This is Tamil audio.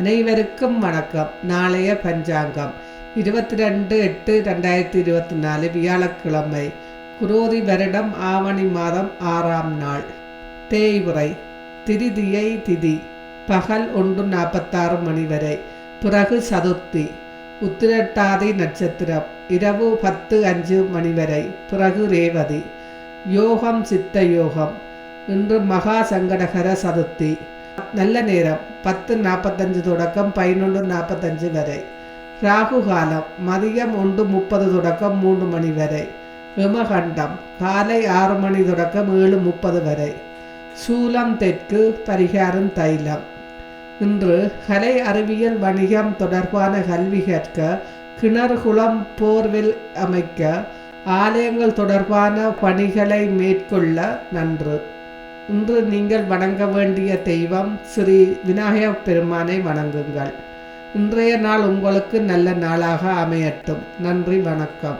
அனைவருக்கும் வணக்கம். நாளைய பஞ்சாங்கம். இருபத்தி ரெண்டு எட்டு ரெண்டாயிரத்தி இருபத்தி நாலு வியாழக்கிழமை. குரோதி வருடம் ஆவணி மாதம் ஆறாம் நாள். தேய்வுரை. திருதியை திதி. பகல் ஒன்று நாற்பத்தாறு மணி வரை. பிறகு சதுர்த்தி. உத்திரட்டாதி நட்சத்திரம். இரவு பத்து அஞ்சு மணி வரை. பிறகு ரேவதி. யோகம் சித்த யோகம். இன்று மகா சங்கடகர சதுர்த்தி. நல்ல நேரம். பத்து நாற்பத்தஞ்சு தொடக்கம் பதினொன்று நாற்பத்தஞ்சு வரை. ராகு காலம் மதியம் ஒன்று முப்பது தொடக்கம் மூன்று மணி வரை. விமகண்டம் காலை ஆறு மணி தொடக்கம் ஏழு முப்பது வரை. சூலம் தெற்கு பரிகாரம் தைலம். இன்று கலை அறிவியல் வணிகம் தொடர்பான கல்வி கற்க கிணறு குளம் போர்வெல் அமைக்க ஆலயங்கள் தொடர்பான பணிகளை மேற்கொள்ள நன்று. இன்று நீங்கள் வணங்க வேண்டிய தெய்வம் ஸ்ரீ விநாயகப் பெருமானை வணங்குங்கள். இன்றைய நாள் உங்களுக்கு நல்ல நாளாக அமையட்டும். நன்றி வணக்கம்.